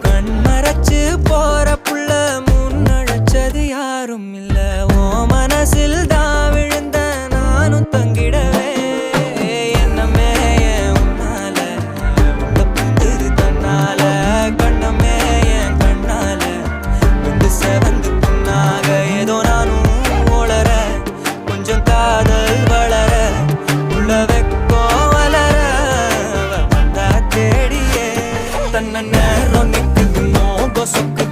கண் மறைச்சு போற புள்ள முன்னழைச்சது யாரும் இல்ல. ஓ மனசில் தான் விழுந்த நானும் தங்கிடவே. என்னமே என் உன்னால? உள்ள புந்துது தன்னால. கண்ணமே என் கண்ணால. வந்து செவந்து புண்ணாக ஏதோ நானும் உளர. கொஞ்சம் காதல் வளர. உள்ள வெக்கோ வளர. அவ வந்தா தேடியே தன்ன நேரம் நிக்குது மோகம் சொக்குது வாட்ட திக்குதமா